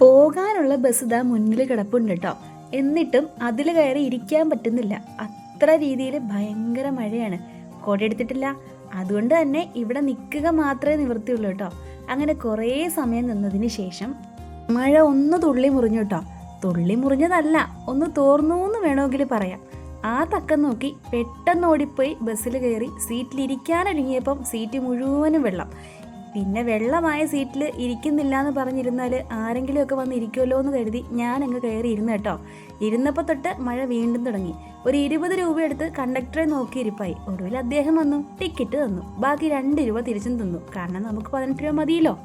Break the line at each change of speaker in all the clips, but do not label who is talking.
പോകാനുള്ള ബസ് ഇതാ മുന്നിൽ കിടപ്പുണ്ട് കേട്ടോ. എന്നിട്ടും അതിൽ കയറി ഇരിക്കാൻ പറ്റുന്നില്ല. അത്ര രീതിയിൽ ഭയങ്കര മഴയാണ്. കോട എടുത്തിട്ടില്ല അതുകൊണ്ട് തന്നെ ഇവിടെ നിൽക്കുക മാത്രമേ നിവൃത്തിയുള്ളൂ കേട്ടോ. അങ്ങനെ കുറേ സമയം നിന്നതിന് ശേഷം മഴ ഒന്ന് തുള്ളി മുറിഞ്ഞു കേട്ടോ. തുള്ളി മുറിഞ്ഞതല്ല ഒന്ന് തോർന്നു എന്ന് വേണമെങ്കിൽ പറയാം. ആ തക്കം നോക്കി പെട്ടെന്ന് ഓടിപ്പോയി ബസ്സിൽ കയറി സീറ്റിലിരിക്കാനൊരുങ്ങിയപ്പം സീറ്റ് മുഴുവനും വെള്ളം. പിന്നെ വെള്ളമായ സീറ്റിൽ ഇരിക്കുന്നില്ല എന്ന് പറഞ്ഞിരുന്നാൽ ആരെങ്കിലുമൊക്കെ വന്ന് ഇരിക്കുമല്ലോ എന്ന് കരുതി ഞാൻ അങ്ങ് കയറി ഇരുന്ന് കേട്ടോ. ഇരുന്നപ്പോൾ തൊട്ട് മഴ വീണ്ടും തുടങ്ങി. ഒരു ഇരുപത് രൂപ എടുത്ത് കണ്ടക്ടറെ നോക്കി ഇരിപ്പായി. ഒടുവിൽ അദ്ദേഹം വന്നു ടിക്കറ്റ് തന്നു. ബാക്കി രണ്ട് രൂപ തിരിച്ചും തന്നു. കാരണം നമുക്ക് പതിനെട്ട് രൂപ മതിയല്ലോ.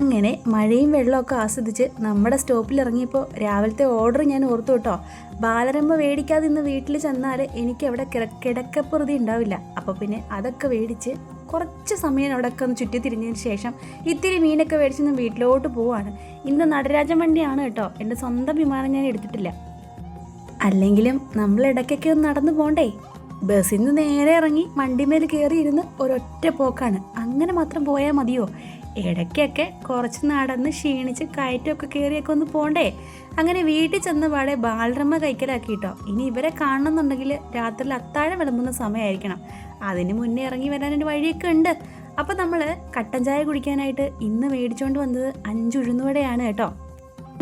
അങ്ങനെ മഴയും വെള്ളമൊക്കെ ആസ്വദിച്ച് നമ്മുടെ സ്റ്റോപ്പിൽ ഇറങ്ങിയപ്പോൾ രാവിലത്തെ ഓർഡർ ഞാൻ ഓർത്തു കേട്ടോ. ബാലരമ്പ മേടിക്കാതെ ഇന്ന് വീട്ടിൽ ചെന്നാൽ എനിക്ക് കിട- കിടക്കപ്പുറതി ഉണ്ടാവില്ല. അപ്പോൾ പിന്നെ അതൊക്കെ മേടിച്ച് കുറച്ച് സമയം അവിടെയൊക്കെ ഒന്ന് ചുറ്റി തിരിഞ്ഞതിന് ശേഷം ഇത്തിരി മീനൊക്കെ മേടിച്ച് ഞാൻ വീട്ടിലോട്ട് പോവാണ്. ഇന്ന് നടരാജൻ വണ്ടിയാണ് കേട്ടോ. എന്റെ സ്വന്തം വിമാനം ഞാൻ എടുത്തിട്ടില്ല. അല്ലെങ്കിലും നമ്മൾ ഇടയ്ക്കൊക്കെ ഒന്ന് നടന്നു പോണ്ടേ? ബസ്സിൽ നിന്ന് നേരെ ഇറങ്ങി വണ്ടിമേൽ കയറി ഇരുന്ന് ഒരൊറ്റ പോക്കാണ്. അങ്ങനെ മാത്രം പോയാൽ മതിയോ? ഇടയ്ക്കൊക്കെ കുറച്ച് നടന്ന് ക്ഷീണിച്ച് കയറ്റമൊക്കെ കയറിയൊക്കെ ഒന്ന് പോണ്ടേ? അങ്ങനെ വീട്ടിൽ ചെന്ന് പാടെ ബാലരമ്മ കൈക്കലാക്കിട്ടോ. ഇനി ഇവരെ കാണണമെന്നുണ്ടെങ്കിൽ രാത്രിയിൽ അത്താഴം വിളമ്പുന്ന സമയമായിരിക്കണം. അതിന് മുന്നേ ഇറങ്ങി വരാനൊരു വഴിയൊക്കെ ഉണ്ട്. അപ്പം നമ്മൾ കട്ടൻ ചായ കുടിക്കാനായിട്ട് ഇന്ന് മേടിച്ചുകൊണ്ട് വന്നത് അഞ്ച് ഉഴുന്നുവടയാണ് കേട്ടോ.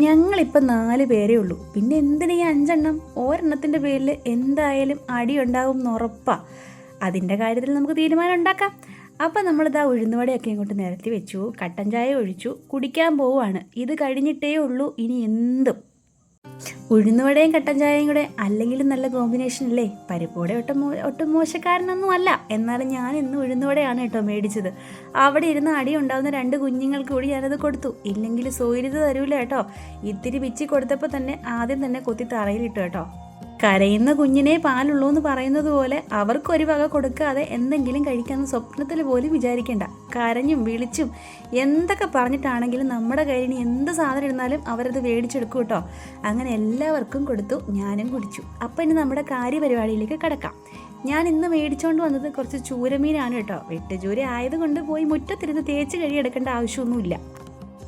ഞങ്ങളിപ്പോൾ നാല് പേരേ ഉള്ളൂ. പിന്നെ എന്തിനാ ഈ അഞ്ചെണ്ണം? ഒരെണ്ണത്തിന്റെ പേരിൽ എന്തായാലും അടി ഉണ്ടാവും എന്ന് ഉറപ്പാ. അതിന്റെ കാര്യത്തിൽ നമുക്ക് തീരുമാനം ഉണ്ടാക്കാം. അപ്പം നമ്മളിതാ ഉഴുന്നുവടയൊക്കെ ഇങ്ങോട്ട് നിരത്തി വെച്ചു കട്ടൻ ചായ ഒഴിച്ചു കുടിക്കാൻ പോവുകയാണ് ഇത് കഴിഞ്ഞിട്ടേ ഉള്ളൂ ഇനി എന്തും. ഉഴുന്നുവടയും കട്ടൻ ചായയും കൂടെ അല്ലെങ്കിലും നല്ല കോമ്പിനേഷൻ അല്ലേ? പരിപ്പോടെ ഒട്ടും ഒട്ടും മോശക്കാരനൊന്നും അല്ല എന്നാലും ഞാൻ ഇന്ന് ഉഴുന്നുവടയാണ് കേട്ടോ മേടിച്ചത്. അവിടെ ഇരുന്ന് അടി ഉണ്ടാകുന്ന രണ്ട് കുഞ്ഞുങ്ങൾക്ക് കൂടി ഞാനത് കൊടുത്തു. ഇല്ലെങ്കിൽ സോയിരുത് തരൂല കേട്ടോ. ഇത്തിരി പിച്ചി കൊടുത്തപ്പോൾ തന്നെ ആദ്യം തന്നെ കൊത്തി തറയിലിട്ടു കേട്ടോ. കരയുന്ന കുഞ്ഞിനെ പാലുള്ളൂ എന്ന് പറയുന്നത് പോലെ അവർക്കൊരു വക കൊടുക്കാതെ എന്തെങ്കിലും കഴിക്കാമെന്ന് സ്വപ്നത്തിൽ പോലും വിചാരിക്കേണ്ട. കരഞ്ഞും വിളിച്ചും എന്തൊക്കെ പറഞ്ഞിട്ടാണെങ്കിലും നമ്മുടെ കയ്യിൽ എന്ത് സാധനം ഇരുന്നാലും അവരത് മേടിച്ചെടുക്കും കേട്ടോ. അങ്ങനെ എല്ലാവർക്കും കൊടുത്തു ഞാനും കുടിച്ചു. അപ്പം ഇനി നമ്മുടെ കാര്യപരിപാടിയിലേക്ക് കിടക്കാം. ഞാൻ ഇന്ന് മേടിച്ചുകൊണ്ട് വന്നത് കുറച്ച് ചൂരമീനാണ് കേട്ടോ. വെട്ടുചൂര ആയതുകൊണ്ട് പോയി മുറ്റത്തിരുന്ന് തേച്ച് കഴിയെടുക്കേണ്ട ആവശ്യമൊന്നുമില്ല.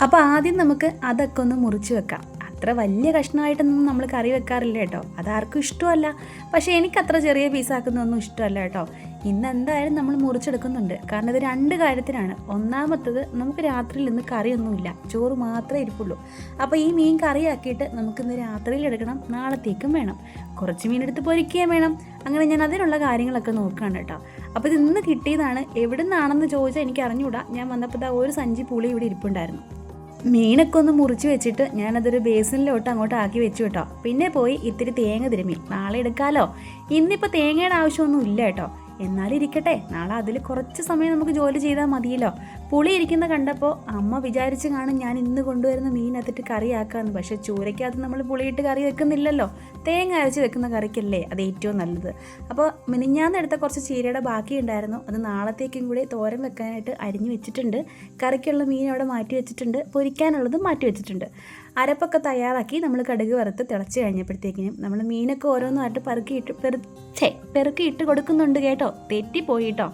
അപ്പോൾ ആദ്യം നമുക്ക് അതൊക്കെ ഒന്ന് മുറിച്ച് വെക്കാം. അത്ര വലിയ കഷ്ണമായിട്ടൊന്നും നമ്മൾ കറി വെക്കാറില്ല കേട്ടോ. അതാർക്കും ഇഷ്ടമല്ല. പക്ഷേ എനിക്ക് അത്ര ചെറിയ പീസാക്കുന്നതൊന്നും ഇഷ്ടമല്ല കേട്ടോ. ഇന്ന് എന്തായാലും നമ്മൾ മുറിച്ചെടുക്കുന്നുണ്ട്. കാരണം ഇത് രണ്ട് കാര്യത്തിനാണ്. ഒന്നാമത്തത് നമുക്ക് രാത്രിയിൽ ഇന്ന് കറിയൊന്നുമില്ല. ചോറ് മാത്രമേ ഇരിപ്പുള്ളൂ. അപ്പോൾ ഈ മീൻ കറിയാക്കിയിട്ട് നമുക്കിന്ന് രാത്രിയിൽ എടുക്കണം. നാളത്തേക്കും വേണം. കുറച്ച് മീനെടുത്ത് പൊരിക്കുകയും വേണം. അങ്ങനെ ഞാൻ അതിനുള്ള കാര്യങ്ങളൊക്കെ നോക്കുകയാണ് കേട്ടോ. അപ്പോൾ ഇത് ഇന്ന് കിട്ടിയതാണ്. എവിടെ നിന്നാണെന്ന് ചോദിച്ചാൽ എനിക്ക് അറിഞ്ഞുകൂടാ ഞാൻ വന്നപ്പോൾ ഒരു സഞ്ചി പുളി ഇവിടെ ഇരിപ്പുണ്ടായിരുന്നു. മീനൊക്കെ ഒന്ന് മുറിച്ച് വെച്ചിട്ട് ഞാനതൊരു ബേസിനിലോട്ട് അങ്ങോട്ട് ആക്കി വെച്ചു കേട്ടോ. പിന്നെ പോയി ഇത്തിരി തേങ്ങ തിരുമ്മി നാളെ എടുക്കാമല്ലോ ഇന്നിപ്പോൾ തേങ്ങയുടെ ആവശ്യമൊന്നും ഇല്ല കേട്ടോ. എന്നാലും ഇരിക്കട്ടെ നാളെ അതിൽ കുറച്ച് സമയം നമുക്ക് ജോലി ചെയ്താൽ മതിയല്ലോ. പുളി ഇരിക്കുന്ന കണ്ടപ്പോൾ അമ്മ വിചാരിച്ച് കാണും ഞാൻ ഇന്ന് കൊണ്ടുവരുന്ന മീൻ അതിട്ട് കറിയാക്കാമെന്ന് പക്ഷേ ചൂരയ്ക്കകത്ത് നമ്മൾ പുളിയിട്ട് കറി വെക്കുന്നില്ലല്ലോ. തേങ്ങ അരച്ച് വെക്കുന്ന കറിക്കല്ലേ അത് ഏറ്റവും നല്ലത്. അപ്പോൾ മിനിഞ്ഞാന്ന് എടുത്ത കുറച്ച് ചീരയുടെ ബാക്കി ഉണ്ടായിരുന്നു. അത് നാളത്തേക്കും കൂടി തോരൻ വെക്കാനായിട്ട് അരിഞ്ഞു വെച്ചിട്ടുണ്ട്. കറിക്കുള്ള മീൻ അവിടെ മാറ്റി വെച്ചിട്ടുണ്ട്. പൊരിക്കാനുള്ളത് മാറ്റി വെച്ചിട്ടുണ്ട്. അരപ്പൊക്കെ തയ്യാറാക്കി നമ്മൾ കടുക് വറുത്ത് തിളച്ച് കഴിഞ്ഞപ്പോഴത്തേക്കിനും നമ്മൾ മീനൊക്കെ ഓരോന്നായിട്ട് പെറുക്കിയിട്ട് പെറു ഛേ പെറുക്കിയിട്ട് കൊടുക്കുന്നുണ്ട് കേട്ടോ. തെറ്റിപ്പോയി കേട്ടോ.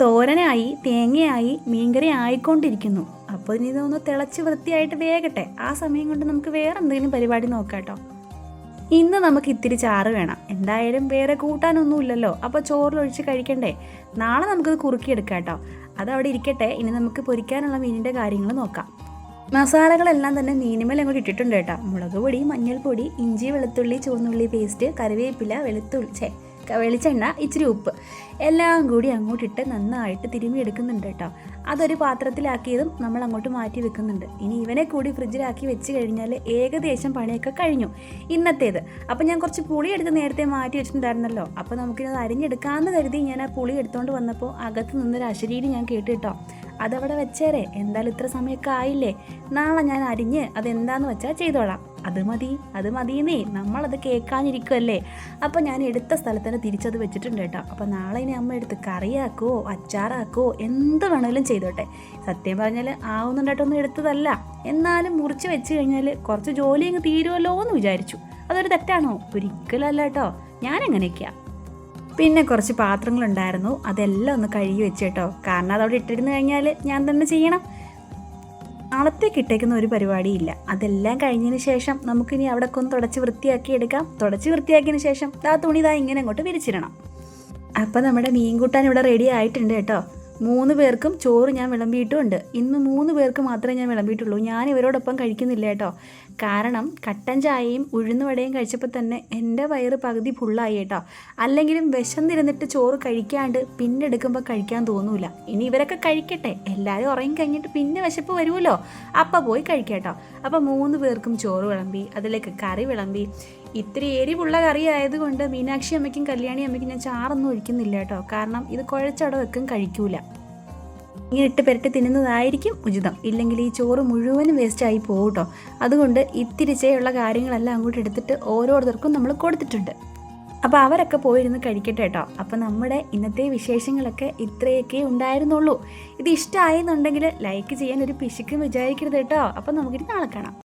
തോരനായി തേങ്ങയായി മീൻകറി ആയിക്കൊണ്ടിരിക്കുന്നു. അപ്പോൾ ഇനി ഇതൊന്ന് തിളച്ച് വൃത്തിയായിട്ട് വേകട്ടെ. ആ സമയം കൊണ്ട് നമുക്ക് വേറെ എന്തെങ്കിലും പരിപാടി നോക്കാം ഇന്ന് നമുക്ക് ഇത്തിരി ചാറ് വേണം. എന്തായാലും വേറെ കൂട്ടാനൊന്നുമില്ലല്ലോ. അപ്പോൾ ചോറിലൊഴിച്ച് കഴിക്കണ്ടേ? നാളെ നമുക്കത് കുറുക്കിയെടുക്കാം കേട്ടോ. അതവിടെ ഇരിക്കട്ടെ. ഇനി നമുക്ക് പൊരിക്കാനുള്ള മീനിന്റെ കാര്യങ്ങൾ നോക്കാം. മസാലകളെല്ലാം തന്നെ മിനിമൽ അങ്ങോട്ട് ഇട്ടിട്ടുണ്ട് കേട്ടോ. മുളക് പൊടി മഞ്ഞൾപ്പൊടി ഇഞ്ചി വെളുത്തുള്ളി ചുവന്നുള്ളി പേസ്റ്റ് കറിവേപ്പില വെളുത്തുള്ളി ചേ വെളിച്ചെണ്ണ ഇച്ചിരി ഉപ്പ്. എല്ലാം കൂടി അങ്ങോട്ടിട്ട് നന്നായിട്ട് തിരുമ്മി എടുക്കുന്നുണ്ട് കേട്ടോ. അതൊരു പാത്രത്തിലാക്കിയതും നമ്മൾ അങ്ങോട്ട് മാറ്റി വെക്കുന്നുണ്ട്. ഇനി ഇവനെ കൂടി ഫ്രിഡ്ജിലാക്കി വെച്ച് കഴിഞ്ഞാൽ ഏകദേശം പണിയൊക്കെ കഴിഞ്ഞു ഇന്നത്തേത്. അപ്പം ഞാൻ കുറച്ച് പുളി എടുത്ത് നേരത്തെ മാറ്റി വെച്ചിട്ടുണ്ടായിരുന്നല്ലോ. അപ്പോൾ നമുക്കിത് അരിഞ്ഞെടുക്കാമെന്ന് കരുതി ഞാൻ ആ പുളി എടുത്തുകൊണ്ട് വന്നപ്പോൾ അകത്ത് നിന്നൊരു അശരീരി ഞാൻ കേട്ടു കേട്ടോ. അതവിടെ വെച്ചേരെ. എന്തായാലും ഇത്ര സമയമൊക്കെ ആയില്ലേ? നാളെ ഞാൻ അരിഞ്ഞ് അതെന്താന്ന് വെച്ചാൽ ചെയ്തോളാം. അത് മതി അത് മതിയെന്നേ. നമ്മളത് കേൾക്കാനിരിക്കുമല്ലേ അപ്പോൾ ഞാൻ എടുത്ത സ്ഥലത്ത് തന്നെ തിരിച്ചത് വെച്ചിട്ടുണ്ട് കേട്ടോ. അപ്പോൾ നാളെ ഇനി അമ്മ എടുത്ത് കറിയാക്കോ അച്ചാറാക്കോ എന്ത് വേണമെങ്കിലും ചെയ്തോട്ടെ. സത്യം പറഞ്ഞാൽ ആവുന്നുണ്ടായിട്ടൊന്നും എടുത്തതല്ല. എന്നാലും മുറിച്ച് വെച്ച് കഴിഞ്ഞാൽ കുറച്ച് ജോലി അങ്ങ് തീരുമല്ലോ എന്ന് വിചാരിച്ചു. അതൊരു തെറ്റാണോ? ഒരിക്കലല്ല കേട്ടോ. ഞാൻ എങ്ങനെയൊക്കെയാണ് പിന്നെ കുറച്ച് പാത്രങ്ങളുണ്ടായിരുന്നു. അതെല്ലാം ഒന്ന് കഴുകി വെച്ച് കേട്ടോ കാരണം അതവിടെ ഇട്ടിരുന്ന് കഴിഞ്ഞാൽ ഞാൻ തന്നെ ചെയ്യണം. നാളത്തേക്ക് ഇട്ടേക്കുന്ന ഒരു പരിപാടിയില്ല. അതെല്ലാം കഴിഞ്ഞതിന് ശേഷം നമുക്കിനി അവിടെ ഒന്ന് തുടച്ച് വൃത്തിയാക്കി എടുക്കാം. തുടച്ച് വൃത്തിയാക്കിയതിന് ശേഷം ആ തുണി ഇതാ ഇങ്ങനെ അങ്ങോട്ട് വിരിച്ചിടണം. അപ്പം നമ്മുടെ മീൻകൂട്ടാൻ ഇവിടെ റെഡി ആയിട്ടുണ്ട് കേട്ടോ. മൂന്ന് പേർക്കും ചോറ് ഞാൻ വിളമ്പിയിട്ടുമുണ്ട് ഇന്ന് മൂന്ന് പേർക്ക് മാത്രമേ ഞാൻ വിളമ്പിയിട്ടുള്ളൂ. ഞാൻ ഇവരോടൊപ്പം കഴിക്കുന്നില്ല കേട്ടോ. കാരണം കട്ടൻ ചായയും ഉഴുന്നുവടയും കഴിച്ചപ്പോൾ തന്നെ എന്റെ വയറ് പകുതി ഫുള്ളായി കേട്ടോ. അല്ലെങ്കിലും വിശന്നിരുന്നിട്ട് ചോറ് കഴിക്കാണ്ട് പിന്നെ എടുക്കുമ്പോൾ കഴിക്കാൻ തോന്നൂല. ഇനി ഇവരൊക്കെ കഴിക്കട്ടെ. എല്ലാവരും ഉറങ്ങി കഴിഞ്ഞിട്ട് പിന്നെ വിശപ്പ് വരുമല്ലോ. അപ്പം പോയി കഴിക്കാം കേട്ടോ. അപ്പോൾ മൂന്ന് പേർക്കും ചോറ് വിളമ്പി അതിലേക്ക് കറി വിളമ്പി ഇത്തിരി എരിവുള്ള കറി ആയതുകൊണ്ട് മീനാക്ഷി അമ്മയ്ക്കും കല്യാണി അമ്മയ്ക്കും ഞാൻ ചാറൊന്നും ഒഴിക്കുന്നില്ല കേട്ടോ. കാരണം ഇത് കുഴച്ചവിടെ വെക്കും കഴിക്കൂല. ഇങ്ങനെ ഇട്ട് പെരട്ടി തിന്നുന്നതായിരിക്കും ഉചിതം. ഇല്ലെങ്കിൽ ഈ ചോറ് മുഴുവനും വേസ്റ്റ് ആയി പോകും കേട്ടോ. അതുകൊണ്ട് ഇത്തിരിച്ചേയുള്ള കാര്യങ്ങളെല്ലാം അങ്ങോട്ട് എടുത്തിട്ട് ഓരോരുത്തർക്കും നമ്മൾ കൊടുത്തിട്ടുണ്ട്. അപ്പോൾ അവരൊക്കെ പോയിരുന്ന് കഴിക്കട്ടെ കേട്ടോ. അപ്പോൾ നമ്മുടെ ഇന്നത്തെ വിശേഷങ്ങളൊക്കെ ഇത്രയൊക്കെ ഉണ്ടായിരുന്നുള്ളൂ. ഇത് ഇഷ്ടമായെന്നുണ്ടെങ്കിൽ ലൈക്ക് ചെയ്യാൻ ഒരു പിശുക്കും വിചാരിക്കരുത് കേട്ടോ. അപ്പോൾ നമുക്കിത് നാളെ കാണാം.